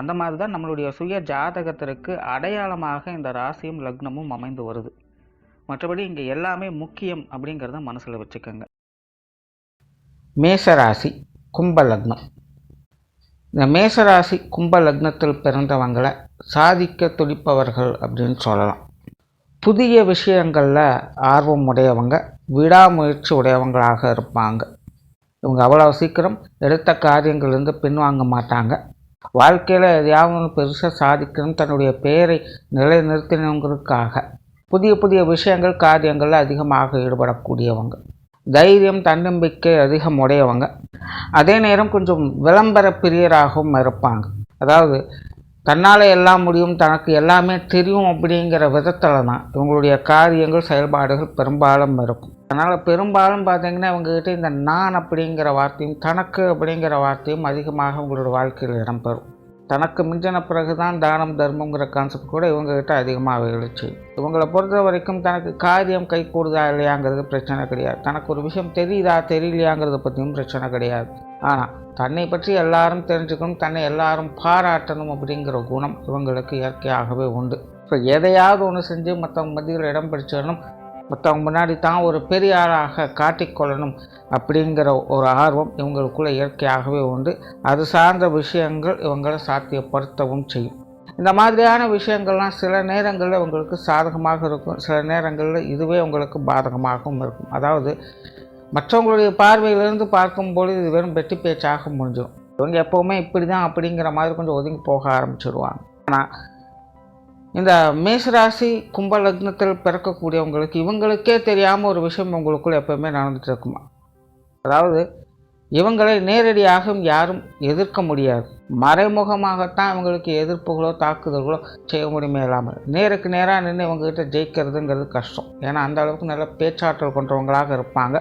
அந்த மாதிரி தான் நம்மளுடைய சுய ஜாதகத்திற்கு அடையாளமாக இந்த ராசியும் லக்னமும் அமைந்து வருது. மற்றபடி இங்கே எல்லாமே முக்கியம் அப்படிங்கிறத மனசில் வச்சுக்கோங்க. மேசராசி கும்ப லக்னம். இந்த மேசராசி கும்ப லக்னத்தில் பிறந்தவங்களை சாதிக்க துடிப்பவர்கள் அப்படின்னு சொல்லலாம். புதிய விஷயங்களில் ஆர்வம் உடையவங்க விடாமுயற்சி உடையவங்களாக இருப்பாங்க. இவங்க அவ்வளோ சீக்கிரம் எடுத்த காரியங்கள்லேருந்து பின்வாங்க மாட்டாங்க. வாழ்க்கையில் எதையாவது பெருசாக சாதிக்கணும் தன்னுடைய பெயரை நிலைநிறுத்தினவங்களுக்காக புதிய புதிய விஷயங்கள் காரியங்களில் அதிகமாக ஈடுபடக்கூடியவங்க. தைரியம் தன்னம்பிக்கை அதிகம் உடையவங்க. அதே நேரம் கொஞ்சம் விளம்பர பிரியராகவும் இருப்பாங்க. அதாவது தன்னால் எல்லாம் முடியும் தனக்கு எல்லாமே தெரியும் அப்படிங்கிற விதத்தில் தான் இவங்களுடைய காரியங்கள் செயல்பாடுகள் பெரும்பாலும் இருக்கும். அதனால் பெரும்பாலும் பார்த்தீங்கன்னா இவங்ககிட்ட இந்த நான் அப்படிங்கிற வார்த்தையும் தனக்கு அப்படிங்கிற வார்த்தையும் அதிகமாக உங்களோட வாழ்க்கையில் இடம்பெறும். தனக்கு மிஞ்சின பிறகு தான் தானம் தர்மங்கிற கான்செப்ட் கூட இவங்ககிட்ட அதிகமாக இருந்துச்சு இவங்களை பொறுத்த வரைக்கும் தனக்கு காரியம் கை கூடுதா இல்லையாங்கிறது பிரச்சனை கிடையாது. தனக்கு ஒரு விஷயம் தெரியுதா தெரியலையாங்கிறத பற்றியும் பிரச்சனை கிடையாது. ஆனால் தன்னை பற்றி எல்லாரும் தெரிஞ்சுக்கணும் தன்னை எல்லாரும் பாராட்டணும் அப்படிங்கிற குணம் இவங்களுக்கு இயற்கையாகவே உண்டு. இப்போ எதையாவது ஒன்று செஞ்சு மற்றவங்க மத்தியில் இடம் பிடிச்சிடணும் மற்றவங்க முன்னாடி தான் ஒரு பெரிய ஆளாக காட்டிக்கொள்ளணும் அப்படிங்கிற ஒரு ஆர்வம் இவங்களுக்குள்ளே இயற்கையாகவே உண்டு. அது சார்ந்த விஷயங்கள் இவங்களை சாத்தியப்படுத்தவும் செய்யும். இந்த மாதிரியான விஷயங்கள்லாம் சில நேரங்களில் உங்களுக்கு சாதகமாக இருக்கும். சில நேரங்களில் இதுவே உங்களுக்கு பாதகமாகவும் இருக்கும். அதாவது மற்றவங்களுடைய பார்வையிலிருந்து பார்க்கும்பொழுது இது வெறும் வெட்டி பேச்சாக முடிஞ்சிடும். இவங்க எப்போவுமே இப்படி தான் அப்படிங்கிற மாதிரி கொஞ்சம் ஒதுங்கி போக ஆரம்பிச்சிடுவாங்க ஆனால் இந்த மேஷராசி கும்ப லக்னத்தில் பிறக்கக்கூடியவங்களுக்கு இவங்களுக்கே தெரியாமல் ஒரு விஷயம் உங்களுக்குள்ள எப்போவுமே நடந்துட்டு இருக்குமா? அதாவது இவங்களை நேரடியாக யாரும் எதிர்க்க முடியாது. மறைமுகமாகத்தான் இவங்களுக்கு எதிர்ப்புகளோ தாக்குதல்களோ செய்ய முடியுமே இல்லாமல். நேருக்கு நேராக நின்று இவங்ககிட்ட ஜெயிக்கிறதுங்கிறது கஷ்டம். ஏன்னா அந்த அளவுக்கு நல்ல பேச்சாற்றல் கொண்டவங்களாக இருப்பாங்க.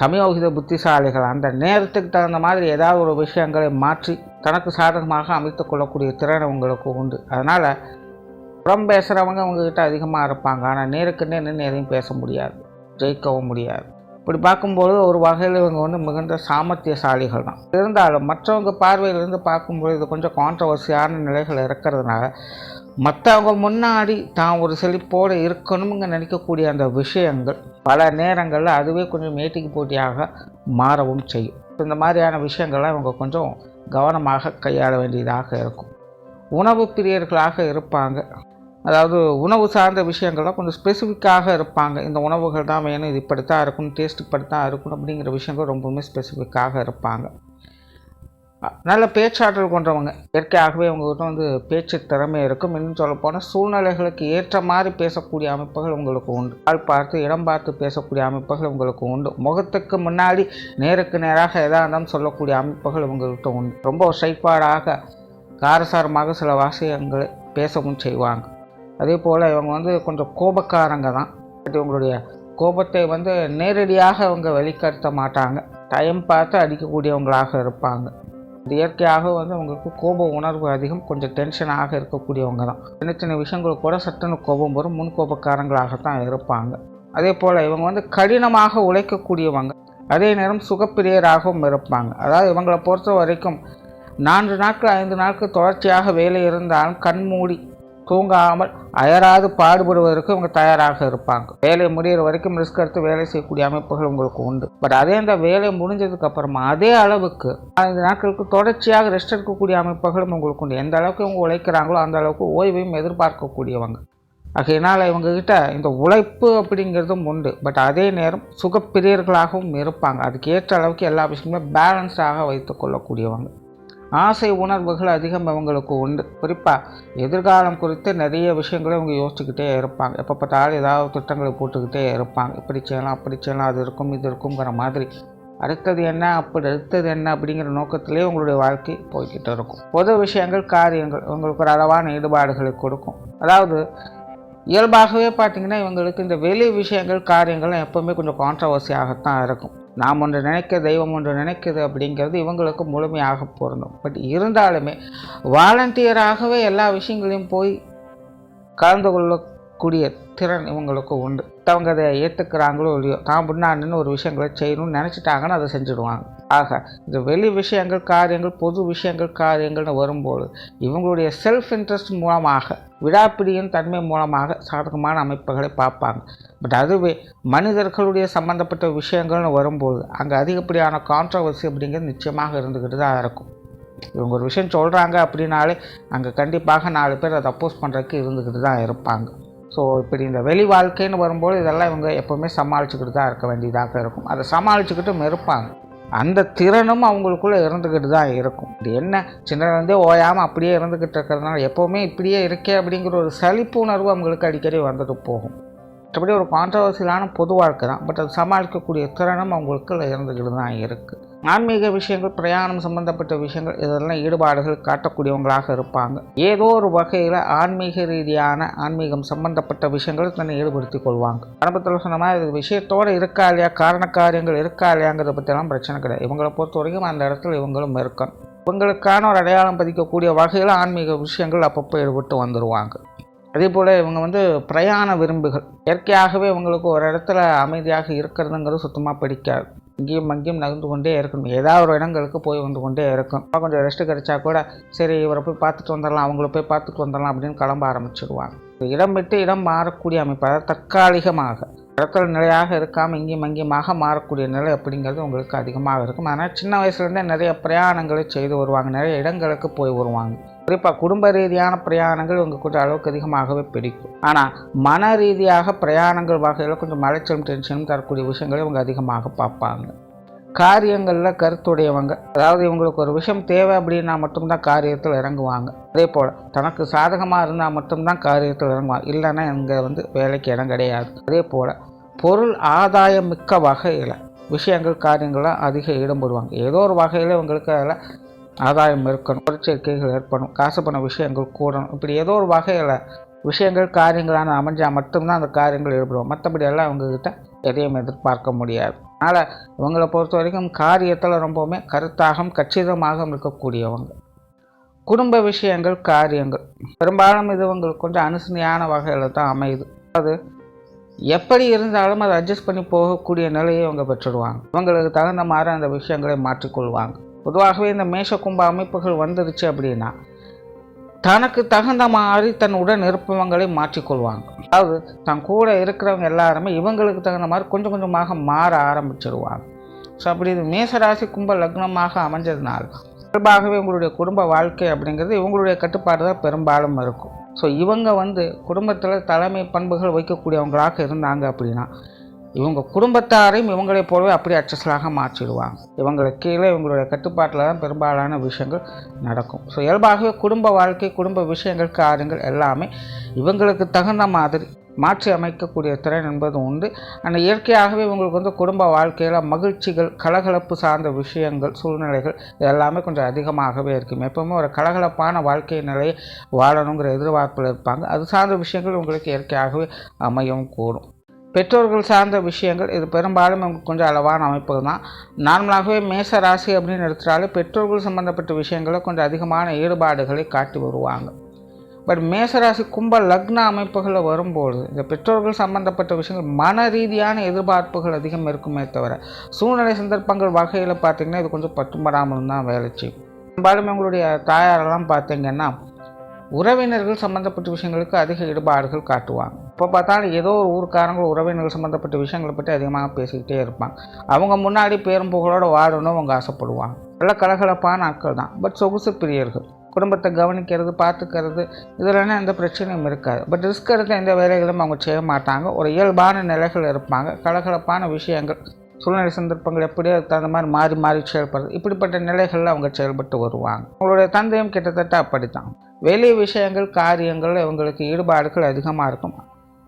சமயோகித புத்திசாலிகள். அந்த நேரத்துக்கு தகுந்த மாதிரி ஏதாவது ஒரு விஷயங்களை மாற்றி தனக்கு சாதகமாக அமைத்து கொள்ளக்கூடிய திறன் உங்களுக்கு உண்டு. அதனால் புறம் பேசுகிறவங்க அவங்கக்கிட்ட அதிகமாக இருப்பாங்க. ஆனால் நேருக்கு நேர் நின்று எதையும் பேச முடியாது. ஜெயிக்கவும் முடியாது. இப்படி பார்க்கும்போது ஒரு வகையில் இவங்க வந்து மிகுந்த சாமர்த்தியசாலிகள் தான். இருந்தாலும் மற்றவங்க பார்வையிலிருந்து பார்க்கும்போது இது கொஞ்சம் கான்ட்ரவர்சியான நிலைகள் இருக்கிறதுனால மற்றவங்க முன்னாடி தான் ஒரு செழிப்போடு இருக்கணுங்க நினைக்கக்கூடிய அந்த விஷயங்கள் பல நேரங்களில் அதுவே கொஞ்சம் மேட்டிக்கு போட்டியாக மாறவும் செய்யும். இந்த மாதிரியான விஷயங்கள்லாம் இவங்க கொஞ்சம் கவனமாக கையாள வேண்டியதாக இருக்கும். உணவு பிரியர்களாக இருப்பாங்க. அதாவது உணவு சார்ந்த விஷயங்கள்லாம் கொஞ்சம் ஸ்பெசிஃபிக்காக இருப்பாங்க. இந்த உணவுகள் தான் வேணும் இது இப்படி தான் இருக்கணும் டேஸ்ட் இப்படி தான் இருக்கணும் அப்படிங்கிற விஷயங்கள் ரொம்பவுமே ஸ்பெசிஃபிக்காக இருப்பாங்க. நல்ல பேச்சாற்றல் கொண்டவங்க. இயற்கையாகவே உங்ககிட்ட வந்து பேச்சு திறமை இருக்கும். இன்னும் சொல்லப்போனால் சூழ்நிலைகளுக்கு ஏற்ற மாதிரி பேசக்கூடிய அமைப்புகள் உங்களுக்கு உண்டு. ஆள் பார்த்து இடம் பார்த்து பேசக்கூடிய அமைப்புகள் உங்களுக்கு உண்டு. முகத்துக்கு முன்னாடி நேருக்கு நேராக எதாக இருந்தாலும் சொல்லக்கூடிய அமைப்புகள் உங்கள்கிட்ட உண்டு. ரொம்ப ஸ்ட்ரைட்பாடாக காரசாரமாக சில வாசியங்களை பேசவும் செய்வாங்க. அதே போல் இவங்க வந்து கொஞ்சம் கோபக்காரங்க தான். பட் இவங்களுடைய கோபத்தை வந்து நேரடியாக அவங்க வெளிக்காட்ட மாட்டாங்க. டைம் பார்த்து அடிக்கக்கூடியவங்களாக இருப்பாங்க. இயற்கையாக வந்து அவங்களுக்கு கோப உணர்வு அதிகம் கொஞ்சம் டென்ஷனாக இருக்கக்கூடியவங்க தான். சின்ன சின்ன விஷயங்களுக்கு கூட சட்டுன்னு கோபம் வரும் முன் கோபக்காரங்களாகத்தான் இருப்பாங்க. அதே போல் இவங்க வந்து கடினமாக உழைக்கக்கூடியவங்க. அதே நேரம் சுகப்பிரியராகவும் இருப்பாங்க. அதாவது இவங்களை பொறுத்த வரைக்கும் நான்கு நாட்கள் ஐந்து நாட்கள் தொடர்ச்சியாக வேலை இருந்தாலும் கண்மூடி தூங்காமல் அயராது பாடுபடுவதற்கு இவங்க தயாராக இருப்பாங்க. வேலை முடிகிற வரைக்கும் ரிஸ்க் எடுத்து வேலை செய்யக்கூடிய அமைப்புகள் உங்களுக்கு உண்டு. பட் அதே இந்த வேலை முடிஞ்சதுக்கு அப்புறமா அதே அளவுக்கு ஐந்து நாட்களுக்கு தொடர்ச்சியாக ரெஸ்ட் எடுக்கக்கூடிய அமைப்புகளும் உங்களுக்கு உண்டு. எந்த அளவுக்கு இவங்க உழைக்கிறாங்களோ அந்த அளவுக்கு ஓய்வையும் எதிர்பார்க்கக்கூடியவங்க. ஆகையினால் இவங்கக்கிட்ட இந்த உழைப்பு அப்படிங்கிறதும் உண்டு. பட் அதே நேரம் சுகப்பிரியர்களாகவும் இருப்பாங்க. அதுக்கேற்ற அளவுக்கு எல்லா விஷயமுமே பேலன்ஸாக வைத்து கொள்ளக்கூடியவங்க. ஆசை உணர்வுகள் அதிகம் அவங்களுக்கு உண்டு. குறிப்பாக எதிர்காலம் குறித்து நிறைய விஷயங்களை அவங்க யோசிச்சுக்கிட்டே இருப்பாங்க. எப்போ பார்த்தாலும் ஏதாவது திட்டங்களை போட்டுக்கிட்டே இருப்பாங்க. இப்படி செய்யலாம் அப்படி செய்யலாம் அது இருக்கும் இது இருக்குங்கிற மாதிரி. அடுத்தது என்ன அப்படி அடுத்தது என்ன அப்படிங்கிற நோக்கத்திலே உங்களுடைய வாழ்க்கை போய்கிட்டு இருக்கும். பொது விஷயங்கள் காரியங்கள் உங்களுக்கு ஒரு அளவான ஈடுபாடுகளை கொடுக்கும். அதாவது இயல்பாகவே பார்த்தீங்கன்னா இவங்களுக்கு இந்த வெளி விஷயங்கள் காரியங்கள்லாம் எப்போவுமே கொஞ்சம் கான்ட்ரவர்சியாகத்தான் இருக்கும். நாம் ஒன்று நினைக்க தெய்வம் ஒன்று நினைக்குது அப்படிங்கிறது இவங்களுக்கு முழுமையாக பொருந்தும். பட் இருந்தாலுமே வாலண்டியராகவே எல்லா விஷயங்களையும் போய் கலந்து கொள்ளக்கூடிய திறன் இவங்களுக்கு உண்டு. அவங்க அதை ஏற்றுக்கிறாங்களோ இல்லையோ தான் முன்னாடின்னு ஒரு விஷயங்களை செய்யணும்னு நினச்சிட்டாங்கன்னா அதை செஞ்சுடுவாங்க. ஆக இந்த வெளி விஷயங்கள் காரியங்கள் பொது விஷயங்கள் காரியங்கள்னு வரும்போது இவங்களுடைய செல்ஃப் இன்ட்ரெஸ்ட் மூலமாக விடாப்பிடியின் தன்மை மூலமாக சாதகமான அமைப்புகளை பார்ப்பாங்க. பட் அதுவே மனிதர்களுடைய சம்மந்தப்பட்ட விஷயங்கள்னு வரும்போது அங்கே அதிகப்படியான கான்ட்ரவர்சி அப்படிங்கிறது நிச்சயமாக இருந்துக்கிட்டு தான் இருக்கும். இவங்க ஒரு விஷயம் சொல்கிறாங்க அப்படின்னாலே அங்கே கண்டிப்பாக நாலு பேர் அதை அப்போஸ் பண்ணுறதுக்கு இருந்துக்கிட்டு தான் இருப்பாங்க. ஸோ இப்படி இந்த வெளி வாழ்க்கைன்னு வரும்போது இதெல்லாம் இவங்க எப்போவுமே சமாளிச்சுக்கிட்டு தான் இருக்க வேண்டியதாக இருக்கும். அதை சமாளிச்சுக்கிட்டும் இருப்பாங்க. அந்த திறனும் அவங்களுக்குள்ளே இருந்துக்கிட்டு தான் இருக்கும். இது என்ன? சின்னதுலேருந்தே ஓயாமல் அப்படியே இருந்துக்கிட்டு இருக்கிறதுனால எப்போவுமே இப்படியே இருக்கே அப்படிங்கிற ஒரு சலிப்புணர்வு அவங்களுக்கு அடிக்கடி வந்துட்டு போகும். மற்றபடி ஒரு கான்ட்ரவர்சியலான பொது வாழ்க்கை தான். பட் அது சமாளிக்கக்கூடிய திறனும் அவங்களுக்குள்ள இருந்துக்கிட்டு தான் இருக்குது ஆன்மீக விஷயங்கள் பிரயாணம் சம்பந்தப்பட்ட விஷயங்கள் இதெல்லாம் ஈடுபாடுகள் காட்டக்கூடியவங்களாக இருப்பாங்க. ஏதோ ஒரு வகையில் ஆன்மீக ரீதியான ஆன்மீகம் சம்பந்தப்பட்ட விஷயங்களை தன்னை ஈடுபடுத்தி கொள்வாங்க. ஆரம்பத்தில் சொன்ன மாதிரி இது விஷயத்தோடு இருக்கா இல்லையா காரண காரியங்கள் இருக்கா இல்லையாங்கிறத பற்றியெல்லாம் பிரச்சனை கிடையாது. இவங்களை பொறுத்த வரைக்கும் அந்த இடத்துல இவங்களும் இருக்கணும். இவங்களுக்கான ஒரு அடையாளம் பதிக்கக்கூடிய வகையில் ஆன்மீக விஷயங்கள் அப்பப்போ ஈடுபட்டு வந்துடுவாங்க அதே போல் இவங்க வந்து பிரயாண விரும்புகள். இயற்கையாகவே இவங்களுக்கு ஒரு இடத்துல அமைதியாக இருக்கிறதுங்கிறது சுத்தமாக பிடிக்காது. இங்கேயும் அங்கேயும் நகர்ந்து கொண்டே இருக்கணும் ஏதாவது ஒரு இடங்களுக்கு போய் வந்து கொண்டே இருக்கும். கொஞ்சம் ரெஸ்ட் கிடைச்சா கூட சரி இவரை போய் பார்த்துட்டு வந்துடலாம் அவங்கள போய் பார்த்துட்டு வந்துடலாம் அப்படின்னு கிளம்ப ஆரம்பிச்சிடுவாங்க இடம் விட்டு இடம் மாறக்கூடிய அமைப்பு அதாவது தற்காலிகமாக. இடத்துல நிலையாக இருக்காமல் இங்கேயும் அங்கேயுமாக மாறக்கூடிய நிலை அப்படிங்கிறது உங்களுக்கு அதிகமாக இருக்கும். ஆனால் சின்ன வயசுலேருந்தே நிறைய பிரயாணங்களை செய்து வருவாங்க. நிறைய இடங்களுக்கு போய் வருவாங்க. குறிப்பாக குடும்ப ரீதியான பிரயாணங்கள் உங்களுக்கு கொஞ்சம் அளவுக்கு அதிகமாகவே பிடிக்கும். ஆனால் மன ரீதியாக பிரயாணங்கள் வகையில் கொஞ்சம் மலைச்சலும் டென்ஷனும் தரக்கூடிய விஷயங்களை இவங்க அதிகமாக பார்ப்பாங்க. காரியங்களில் கருத்துடையவங்க. அதாவது இவங்களுக்கு ஒரு விஷயம் தேவை அப்படின்னா மட்டும்தான் காரியத்தில் இறங்குவாங்க. அதே போல் தனக்கு சாதகமாக இருந்தால் மட்டும்தான் காரியத்தில் இறங்குவாங்க. இல்லைன்னா இங்கே வந்து வேலைக்கு இடம் கிடையாது. அதே போல் பொருள் ஆதாயம் மிக்க வகையில் விஷயங்கள் காரியங்களாக அதிக ஈடுபடுவாங்க ஏதோ ஒரு வகையில் இவங்களுக்கு அதில் ஆதாயம் இருக்கணும் பொருட்சேர்க்கைகள் ஏற்படும் காசு பண்ண விஷயங்கள் கூடணும். இப்படி ஏதோ ஒரு வகையில் விஷயங்கள் காரியங்களான அமைஞ்சால் மட்டும்தான் அந்த காரியங்கள் ஈடுபடுவோம் மற்றபடி எல்லாம் அவங்கக்கிட்ட எதையும் எதிர்பார்க்க முடியாது. அதனால் இவங்களை பொறுத்த வரைக்கும் காரியத்தில் ரொம்பவுமே கருத்தாகவும் கச்சிதமாக இருக்கக்கூடியவங்க. குடும்ப விஷயங்கள் காரியங்கள். பெரும்பாலும் இது இவங்களுக்கு கொஞ்சம் அனுசனையான வகையில் தான் அமையுது. அது எப்படி இருந்தாலும் அதை அட்ஜஸ்ட் பண்ணி போகக்கூடிய நிலையை இவங்க பெற்றுடுவாங்க. இவங்களுக்கு தகுந்த மாதிரி அந்த விஷயங்களை மாற்றிக்கொள்வாங்க. பொதுவாகவே இந்த மேஷ கும்ப அமைப்புகள் வந்துருச்சு அப்படின்னா தனக்கு தகுந்த மாதிரி தன் உடன் இருப்பவங்களை மாற்றிக்கொள்வாங்க. அதாவது தன் கூட இருக்கிறவங்க எல்லாருமே இவங்களுக்கு தகுந்த மாதிரி கொஞ்சம் கொஞ்சமாக மாற ஆரம்பிச்சிடுவாங்க ஸோ அப்படி இது மேசராசி கும்ப லக்னமாக அமைஞ்சதுனால இயல்பாகவே உங்களுடைய குடும்ப வாழ்க்கை அப்படிங்கிறது இவங்களுடைய கட்டுப்பாடு தான் பெரும்பாலும் இருக்கும். ஸோ இவங்க வந்து குடும்பத்தில் தலைமை பண்புகள் வைக்கக்கூடியவங்களாக இருந்தாங்க அப்படின்னா இவங்க குடும்பத்தாரையும் இவங்களைப் போலவே அப்படி அச்சஸ்லாக மாற்றிடுவாங்க. இவங்களுக்கு கீழே இவங்களுடைய கட்டுப்பாட்டில் தான் பெரும்பாலான விஷயங்கள் நடக்கும். ஸோ இயல்பாகவே குடும்ப வாழ்க்கை குடும்ப விஷயங்கள் காரியங்கள் எல்லாமே இவங்களுக்கு தகுந்த மாதிரி மாற்றி அமைக்கக்கூடிய திறன் என்பது உண்டு. ஆனால் இயற்கையாகவே இவங்களுக்கு வந்து குடும்ப வாழ்க்கையில் மகிழ்ச்சிகள் கலகலப்பு சார்ந்த விஷயங்கள் சூழ்நிலைகள் இது எல்லாமே கொஞ்சம் அதிகமாகவே இருக்கும். எப்பவுமே ஒரு கலகலப்பான வாழ்க்கை நிலையை வாழணுங்கிற எதிர்பார்ப்பில் இருப்பாங்க. அது சார்ந்த விஷயங்கள் உங்களுக்கு இயற்கையாகவே அமையவும் கூடும். பெற்றோர்கள் சார்ந்த விஷயங்கள் இது பெரும்பாலும் உங்களுக்கு கொஞ்சம் அளவான அமைப்பு தான் நார்மலாகவே மேச ராசி அப்படின்னு எடுத்துட்டாலே பெற்றோர்கள் சம்பந்தப்பட்ட விஷயங்களை கொஞ்சம் அதிகமான ஈடுபாடுகளை காட்டி வருவாங்க. பட் மேசராசி கும்ப லக்ன அமைப்புகளில் வரும்போது இந்த பெற்றோர்கள் சம்பந்தப்பட்ட விஷயங்கள் மன ரீதியான எதிர்பார்ப்புகள் அதிகம் இருக்குமே தவிர சூழ்நிலை சந்தர்ப்பங்கள் வகையில் பார்த்திங்கன்னா இது கொஞ்சம் பட்டும்படாமல் தான் வேலை செய்யும். பெரும்பாலும் உங்களுடைய தாயாரெல்லாம் பார்த்திங்கன்னா உறவினர்கள் சம்மந்தப்பட்ட விஷயங்களுக்கு அதிக ஈடுபாடுகள் காட்டுவாங்க. இப்போ பார்த்தாலும் ஏதோ ஒரு ஊருக்காரங்க உறவினர்கள் சம்மந்தப்பட்ட விஷயங்களை பற்றி அதிகமாக பேசிக்கிட்டே இருப்பாங்க. அவங்க முன்னாடி பேரும் புகழோடு வாழணும் அவங்க ஆசைப்படுவாங்க. நல்ல கலகலப்பான ஆட்கள் தான். பட் சொகுசு பிரியர்கள். குடும்பத்தை கவனிக்கிறது பார்த்துக்கிறது இதெல்லாம் எந்த பிரச்சனையும் இருக்காது. பட் ரிஸ்க் எடுத்த எந்த வேலைகளும் அவங்க செய்ய மாட்டாங்க. ஒரு இயல்பான நிலைகள் இருப்பாங்க. கலகலப்பான விஷயங்கள் சூழ்நிலை சந்தர்ப்பங்கள் எப்படியோ தகுந்த மாதிரி மாறி மாறி செயல்படுறது. இப்படிப்பட்ட நிலைகளில் அவங்க செயல்பட்டு வருவாங்க. அவங்களுடைய தந்தையும் கிட்டத்தட்ட அப்படித்தான். வெளி விஷயங்கள் காரியங்கள் இவங்களுக்கு ஈடுபாடுகள் அதிகமாக இருக்கும்.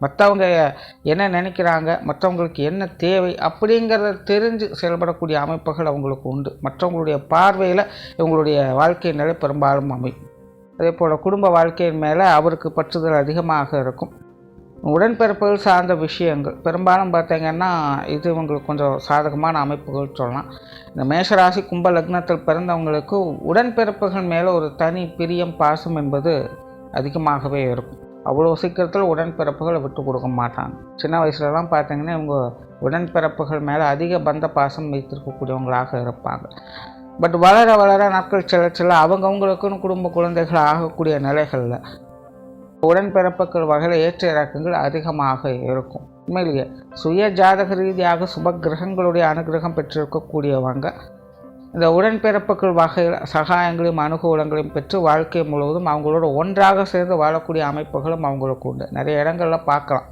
மற்றவங்க என்ன நினைக்கிறாங்க மற்றவங்களுக்கு என்ன தேவை அப்படிங்கிறத தெரிஞ்சு செயல்படக்கூடிய அமைப்புகள் அவங்களுக்கு உண்டு. மற்றவங்களுடைய பார்வையில் இவங்களுடைய வாழ்க்கை நிலை பெரும்பாலும் அமையும். அதே போல் குடும்ப வாழ்க்கையின் மேலே அவருக்கு பற்றுதல் அதிகமாக இருக்கும். உடன்பிறப்புகள் சார்ந்த விஷயங்கள். பெரும்பாலும் பார்த்தீங்கன்னா இது உங்களுக்கு கொஞ்சம் சாதகமான அமைப்புகள் சொல்லலாம். இந்த மேஷராசி கும்ப லக்னத்தில் பிறந்தவங்களுக்கு உடன்பிறப்புகள் மேலே ஒரு தனி பிரியம் பாசம் என்பது அதிகமாகவே இருக்கும். அவ்வளோ சீக்கிரத்தில் உடன்பிறப்புகளை விட்டு கொடுக்க மாட்டாங்க. சின்ன வயசுலலாம் பார்த்தீங்கன்னா இவங்க உடன்பிறப்புகள் மேலே அதிக பந்த பாசம் வைத்திருக்கக்கூடியவங்களாக இருப்பாங்க. பட் வளர வளர நாட்கள் சில செல்ல அவங்கவுங்களுக்குன்னு குடும்ப குழந்தைகள் ஆகக்கூடிய நிலைகளில் உடன்பிறப்புகள் வகையில் ஏற்ற இறக்கங்கள் அதிகமாக இருக்கும். உண்மையிலேயே சுய ஜாதக ரீதியாக சுப கிரகங்களுடைய அனுகிரகம் பெற்றிருக்கக்கூடியவங்க இந்த உடன்பிறப்புகள் வகையில் சகாயங்களையும் அனுகூலங்களையும் பெற்று வாழ்க்கை முழுவதும் அவங்களோட ஒன்றாக சேர்ந்து வாழக்கூடிய அமைப்புகளும் அவங்களுக்கு உண்டு. நிறைய இடங்களில் பார்க்கலாம்.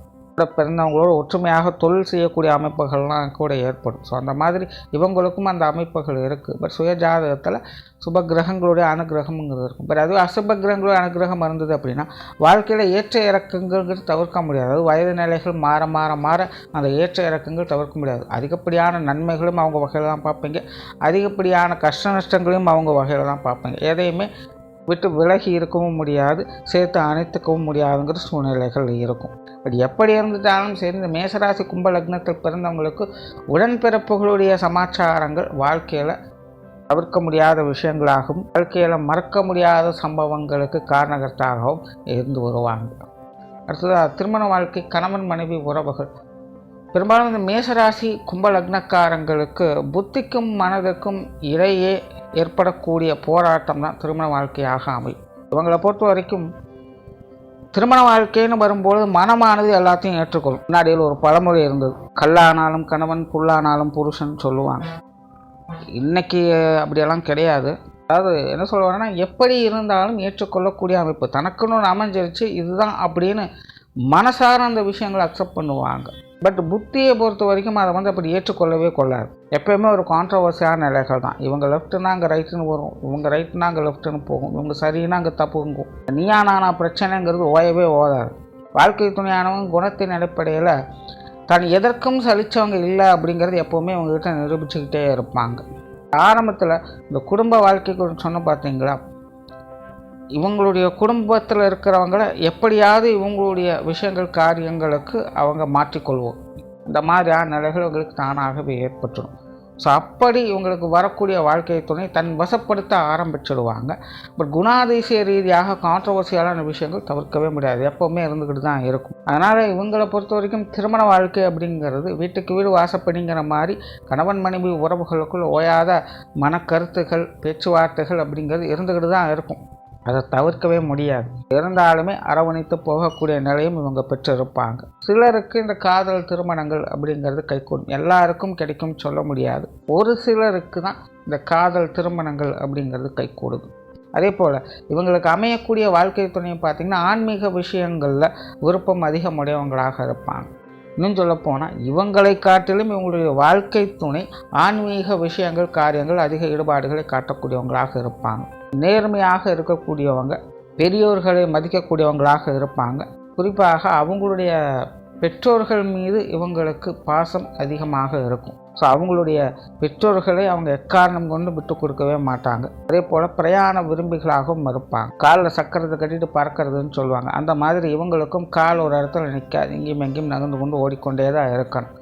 பிறந்தவங்களோட ஒற்றுமையாக தொழில் செய்யக்கூடிய அமைப்புகள்லாம் கூட ஏற்படும். ஸோ அந்த மாதிரி இவங்களுக்கும் அந்த அமைப்புகள் இருக்குது பட் சுய ஜாதகத்தில் சுப கிரகங்களுடைய அனுகிரகம்ங்கிறது இருக்கும். பட் அதுவே அசுப கிரகங்களுடைய அனுகிரகம் இருந்தது அப்படின்னா வாழ்க்கையில் ஏற்ற இறக்கங்கள்ங்கிறது தவிர்க்க முடியாது. அதாவது வயது நிலைகள் மாற மாற மாற அந்த ஏற்ற இறக்கங்கள் தவிர்க்க முடியாது. அதிகப்படியான நன்மைகளும் அவங்க வகையில் தான் பார்ப்பீங்க. அதிகப்படியான கஷ்ட நஷ்டங்களையும் அவங்க வகையில் தான் பார்ப்பீங்க. எதையுமே விட்டு விலகி இருக்கவும் முடியாது சேர்த்து அணைத்துக்கவும் முடியாதுங்கிற சூழ்நிலைகள் இருக்கும். பட் எப்படி இருந்துட்டாலும் சரி இந்த மேசராசி கும்ப லக்னத்தில் பிறந்தவங்களுக்கு உடன்பிறப்புகளுடைய சமாச்சாரங்கள் வாழ்க்கையில் தவிர்க்க முடியாத விஷயங்களாகவும் வாழ்க்கையில் மறக்க முடியாத சம்பவங்களுக்கு காரணகர்த்தாகவும் இருந்து வருவாங்க. அடுத்ததாக திருமண வாழ்க்கை கணவன் மனைவி உறவுகள். பெரும்பாலும் இந்த மேசராசி கும்ப லக்னக்காரங்களுக்கு புத்திக்கும் மனதுக்கும் இடையே ஏற்படக்கூடிய போராட்டம் தான் திருமண வாழ்க்கையாக அமையும். இவங்களை பொறுத்த வரைக்கும் திருமண வாழ்க்கைன்னு வரும்பொழுது மனமானது எல்லாத்தையும் ஏற்றுக்கொள்ளும். முன்னாடியில் ஒரு பழமொழி இருந்தது. கல்லானாலும் கணவன் புல்லானாலும் புருஷன் சொல்லுவாங்க. இன்னைக்கு அப்படியெல்லாம் கிடையாது. அதாவது என்ன சொல்லுவாங்கன்னா எப்படி இருந்தாலும் ஏற்றுக்கொள்ளக்கூடிய அமைப்பு. தனக்குன்னு ஒன்று அமைஞ்சிருச்சு இதுதான் அப்படின்னு மனசார அந்த விஷயங்களை அக்செப்ட் பண்ணுவாங்க. பட் புத்தியை பொறுத்த வரைக்கும் அதை வந்து அப்படி ஏற்றுக்கொள்ளவே கொள்ளாது. எப்பயுமே ஒரு கான்ட்ரவர்சியான நிலைகள் தான். இவங்க லெஃப்ட்டுனா அங்கே ரைட்டுன்னு வரும். இவங்க ரைட்டுனா அங்கே லெஃப்ட்டுன்னு போகும். இவங்க சரின்னா அங்கே தப்புங்கும். நீயா நானா பிரச்சனைங்கிறது ஓயவே ஓதாது. வாழ்க்கை துணையானவங்க குணத்தின் அடிப்படையில் தான் எதற்கும் சலித்தவங்க இல்லை அப்படிங்கிறது எப்போவுமே இவங்ககிட்ட நிரூபிச்சுக்கிட்டே இருப்பாங்க. ஆரம்பத்தில் இந்த குடும்ப வாழ்க்கைக்கு சொன்ன பார்த்தீங்களா? இவங்களுடைய குடும்பத்தில் இருக்கிறவங்கள எப்படியாவது இவங்களுடைய விஷயங்கள் காரியங்களுக்கு அவங்க மாற்றிக்கொள்வோம். இந்த மாதிரியான நிலைகள் இவங்களுக்கு தானாகவே ஏற்பட்டுடும். ஸோ அப்படி இவங்களுக்கு வரக்கூடிய வாழ்க்கை துணை தன் வசப்படுத்த ஆரம்பிச்சிடுவாங்க. பட் குணாதிசய ரீதியாக கான்ட்ரவர்சியலான விஷயங்கள் தவிர்க்கவே முடியாது. எப்போவுமே இருந்துக்கிட்டு தான் இருக்கும். அதனால் இவங்களை பொறுத்த வரைக்கும் திருமண வாழ்க்கை அப்படிங்கிறது வீட்டுக்கு வீடு வாசப்படிங்கிற மாதிரி கணவன் மனைவி உறவுகளுக்குள் ஓயாத மனக்கருத்துகள் பேச்சுவார்த்தைகள் அப்படிங்கிறது இருந்துக்கிட்டு தான் இருக்கும். அதை தவிர்க்கவே முடியாது. இருந்தாலுமே அரவணைத்து போகக்கூடிய நிலையும் இவங்க பெற்றிருப்பாங்க. சிலருக்கு இந்த காதல் திருமணங்கள் அப்படிங்கிறது கைகூடும். எல்லாருக்கும் கிடைக்கும் சொல்ல முடியாது. ஒரு சிலருக்கு தான் இந்த காதல் திருமணங்கள் அப்படிங்கிறது கைகூடுது. அதே போல் இவங்களுக்கு அமையக்கூடிய வாழ்க்கை துணையை பார்த்திங்கன்னா ஆன்மீக விஷயங்களில் விருப்பம் அதிகமுடையவங்களாக இருப்பாங்க. இன்னும் சொல்லப்போனால் இவங்களை காட்டிலும் இவங்களுடைய வாழ்க்கை துணை ஆன்மீக விஷயங்கள் காரியங்கள் அதிக ஈடுபாடுகளை காட்டக்கூடியவங்களாக இருப்பாங்க. நேர்மையாக இருக்கக்கூடியவங்க பெரியோர்களை மதிக்கக்கூடியவங்களாக இருப்பாங்க. குறிப்பாக அவங்களுடைய பெற்றோர்கள் மீது இவங்களுக்கு பாசம் அதிகமாக இருக்கும். ஸோ அவங்களுடைய பெற்றோர்களை அவங்க எக்காரணம் கொண்டு விட்டு கொடுக்கவே மாட்டாங்க. அதே போல் பிரயாண விரும்பிகளாகவும் இருப்பாங்க. காலில் சக்கரத்தை கட்டிட்டு பறக்கிறதுன்னு சொல்லுவாங்க. அந்த மாதிரி இவங்களுக்கும் கால் ஒரு இடத்துல நிற்காது இங்கேயும் எங்கேயும் நகர்ந்து கொண்டு ஓடிக்கொண்டே தான் இருக்கணும்.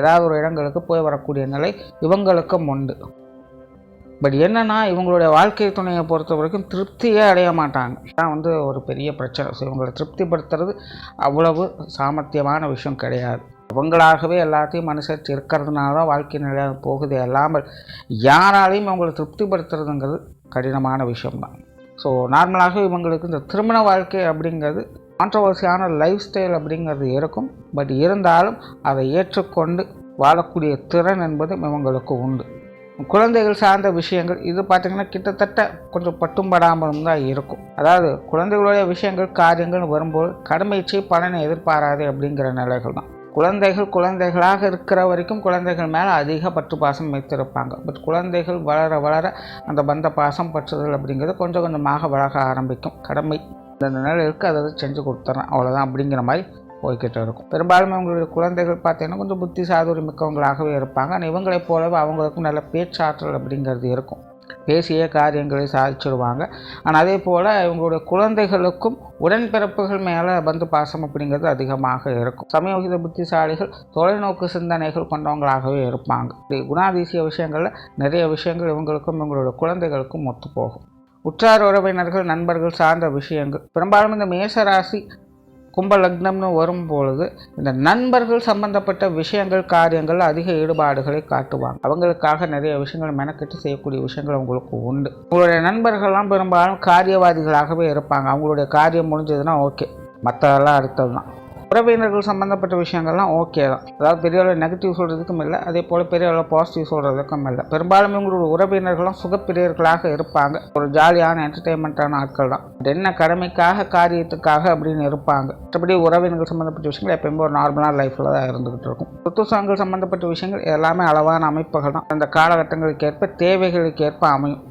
ஏதாவது ஒரு இடங்களுக்கு போய் வரக்கூடிய நிலை இவங்களுக்கும் உண்டு. பட் என்னென்னா இவங்களுடைய வாழ்க்கை துணையை பொறுத்த வரைக்கும் திருப்தியே அடைய மாட்டாங்க. தான் வந்து ஒரு பெரிய பிரச்சனை. ஸோ இவங்களை திருப்திப்படுத்துறது அவ்வளவு சாமர்த்தியமான விஷயம் கிடையாது. அவங்களாகவே எல்லாத்தையும் அனுசரித்து இருக்கிறதுனால தான் வாழ்க்கை நிலையாக போகுது. இல்லாமல் யாராலையும் அவங்களை திருப்திப்படுத்துறதுங்கிறது கடினமான விஷயம்தான். ஸோ நார்மலாக இவங்களுக்கு இந்த திருமண வாழ்க்கை அப்படிங்கிறது கான்ட்ரவர்சியான லைஃப் ஸ்டைல் அப்படிங்கிறது இருக்கும். பட் இருந்தாலும் அதை ஏற்றுக்கொண்டு வாழக்கூடிய திறன் என்பது இவங்களுக்கு உண்டு. குழந்தைகள் சார்ந்த விஷயங்கள் இது பார்த்திங்கன்னா கிட்டத்தட்ட கொஞ்சம் பட்டும் படாமலும் தான் இருக்கும். அதாவது குழந்தைகளுடைய விஷயங்கள் காரியங்கள் வரும்போது கடமைச்சு பலனை எதிர்பாராது அப்படிங்கிற நிலைகள் தான். குழந்தைகள் குழந்தைகளாக இருக்கிற வரைக்கும் குழந்தைகள் மேலே அதிக பற்று பாசம் வைத்திருப்பாங்க. பட் குழந்தைகள் வளர வளர அந்த பந்த பாசம் பற்றுதல் அப்படிங்கிறது கொஞ்சம் கொஞ்சமாக வளர ஆரம்பிக்கும். கடமை இந்த நிலையிற்கு அதை செஞ்சு கொடுத்துட்றேன் அவ்வளோதான் அப்படிங்கிற மாதிரி போய்கிட்டு இருக்கும் பெரும்பாலும் அவங்களுடைய குழந்தைகள் பார்த்தீங்கன்னா கொஞ்சம் புத்தி சாதுரி மிக்கவங்களாகவே இருப்பாங்க. ஆனால் இவங்களைப் போலவே அவங்களுக்கும் நல்ல பேச்சாற்றல் அப்படிங்கிறது இருக்கும். பேசிய காரியங்களை சாதிச்சிடுவாங்க ஆனால் அதே போல் இவங்களுடைய குழந்தைகளுக்கும் உடன்பிறப்புகள் மேலே பந்து பாசம் அப்படிங்கிறது அதிகமாக இருக்கும். சமயோகித புத்திசாலிகள் தொலைநோக்கு சிந்தனைகள் கொண்டவங்களாகவே இருப்பாங்க. குணாதிசய விஷயங்களில் நிறைய விஷயங்கள் இவங்களுக்கும் இவங்களுடைய குழந்தைகளுக்கும் ஒத்து போகும் உற்றார் உறவினர்கள் நண்பர்கள் சார்ந்த விஷயங்கள். பெரும்பாலும் இந்த மேசராசி கும்ப லக்னம்னு வரும்பொழுது இந்த நண்பர்கள் சம்பந்தப்பட்ட விஷயங்கள் காரியங்கள் அதிக ஈடுபாடுகளை காட்டுவாங்க. அவங்களுக்காக நிறைய விஷயங்கள் மெனக்கெட்டு செய்யக்கூடிய விஷயங்கள் அவங்களுக்கு உண்டு. உங்களுடைய நண்பர்கள்லாம் பெரும்பாலும் காரியவாதிகளாகவே இருப்பாங்க. அவங்களுடைய காரியம் முடிஞ்சதுன்னா ஓகே. மற்றதெல்லாம் அடுத்தது தான் உறவினர்கள் சம்மந்தப்பட்ட விஷயங்கள்லாம் ஓகே தான். அதாவது பெரிய அளவு நெகட்டிவ் சொல்கிறதுக்கும் இல்லை அதே போல் பெரிய அளவு பாசிட்டிவ் சொல்கிறதுக்கும் இல்லை. பெரும்பாலும் இவங்களோட உறவினர்களும் சுகப்பிரியர்களாக இருப்பாங்க. ஒரு ஜாலியான என்டர்டெயின்மெண்ட்டான ஆட்கள் தான். என்ன கடமைக்காக காரியத்துக்காக அப்படின்னு இருப்பாங்க. மற்றபடி உறவினர்கள் சம்மந்தப்பட்ட விஷயங்கள் எப்பயுமே ஒரு நார்மலான லைஃப்பில் தான் இருந்துகிட்டு இருக்கும். சொத்து சம்மந்தப்பட்ட விஷயங்கள் எல்லாமே அளவான அமைப்புகள் தான். அந்த காலகட்டங்களுக்கு ஏற்ப தேவைகளுக்கு ஏற்ப அமையும்.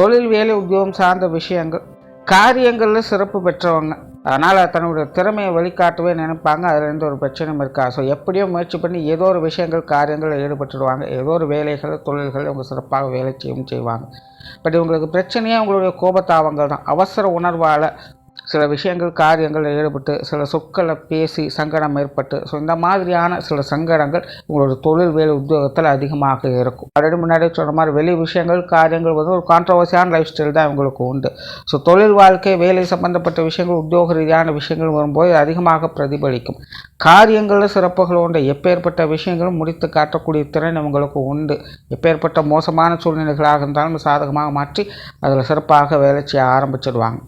தொழில் வேலை உத்தியோகம் சார்ந்த விஷயங்கள் காரியங்களில் சிறப்பு பெற்றவங்க. அதனால் தன்னுடைய திறமையை வெளிக்காட்டவே நினைப்பாங்க. அதில் எந்த ஒரு பிரச்சனையும் இருக்கா ஸோ எப்படியோ முயற்சி பண்ணி ஏதோ ஒரு விஷயங்கள் காரியங்களில் ஈடுபட்டுடுவாங்க ஏதோ ஒரு வேலைகள் தொழில்கள் இவங்க சிறப்பாக வேலை செய்யவும் செய்வாங்க. பட் இவங்களுக்கு பிரச்சனையே உங்களுடைய கோபத்தாவங்கள் தான் அவசர உணர்வால் சில விஷயங்கள் காரியங்களில் ஈடுபட்டு சில சொற்களை பேசி சங்கடம் ஏற்பட்டு ஸோ இந்த மாதிரியான சில சங்கடங்கள் உங்களோட தொழில் வேலை உத்தியோகத்தில் அதிகமாக இருக்கும். ஆல்ரெடி முன்னாடி சொன்ன மாதிரி வெளி விஷயங்கள் காரியங்கள் வந்து ஒரு கான்ட்ரவர்சியான லைஃப் ஸ்டைல் தான் இவங்களுக்கு உண்டு. ஸோ தொழில் வாழ்க்கை வேலை சம்பந்தப்பட்ட விஷயங்கள் உத்தியோக ரீதியான விஷயங்கள் வரும்போது அதிகமாக பிரதிபலிக்கும். காரியங்களில் சிறப்புகள் உண்டு. எப்பேற்பட்ட விஷயங்களும் முடித்து காட்டக்கூடிய திறன் இவங்களுக்கு உண்டு. எப்பேற்பட்ட மோசமான சூழ்நிலைகளாக இருந்தாலும் சாதகமாக மாற்றி அதில் சிறப்பாக வேலை செய்ய ஆரம்பிச்சிடுவாங்க.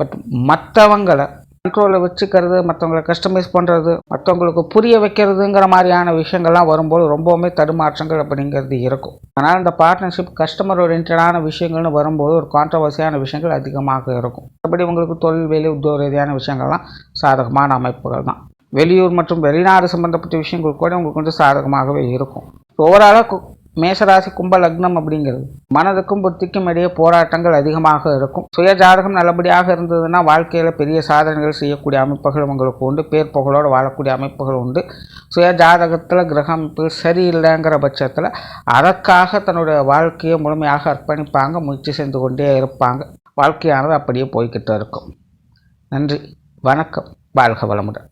பட் மற்ற மற்றவங்களை கண்ட்ரோலில் வச்சுக்கிறது மற்றவங்களை கஸ்டமைஸ் பண்ணுறது மற்றவங்களுக்கு புரிய வைக்கிறதுங்கிற மாதிரியான விஷயங்கள்லாம் வரும்போது ரொம்பவுமே தடுமாற்றங்கள் அப்படிங்கிறது இருக்கும். அதனால் இந்த பார்ட்னர்ஷிப் கஸ்டமர் ஓரியன்டான விஷயங்கள்னு வரும்போது ஒரு கான்ட்ரவர்சியான விஷயங்கள் அதிகமாக இருக்கும். மற்றபடி உங்களுக்கு தொழில் வேலை உத்தியோக ரீதியான விஷயங்கள்லாம் சாதகமான அமைப்புகள் தான். வெளியூர் மற்றும் வெளிநாடு சம்மந்தப்பட்ட விஷயங்கள் கூட உங்களுக்கு வந்து சாதகமாகவே இருக்கும். ஓவராலாக மேசராசி கும்ப லக்னம் அப்படிங்கிறது. மனதுக்கும் புத்திக்கும் இடையே போராட்டங்கள் அதிகமாக இருக்கும். சுய ஜாதகம் நல்லபடியாக இருந்ததுன்னா வாழ்க்கையில் பெரிய சாதனைகள் செய்யக்கூடிய அமைப்புகள் உங்களுக்கு உண்டு. பேர் புகழோடு வாழக்கூடிய அமைப்புகள் உண்டு. சுய ஜாதகத்தில் கிரக அமைப்புகள் சரியில்லைங்கிற பட்சத்தில் அதற்காக தன்னுடைய வாழ்க்கையை முழுமையாக அர்ப்பணிப்பாங்க முயற்சி செய்து கொண்டே இருப்பாங்க. வாழ்க்கையானது அப்படியே போய்கிட்டு இருக்கும். நன்றி. வணக்கம். வாழ்க வளமுடன்.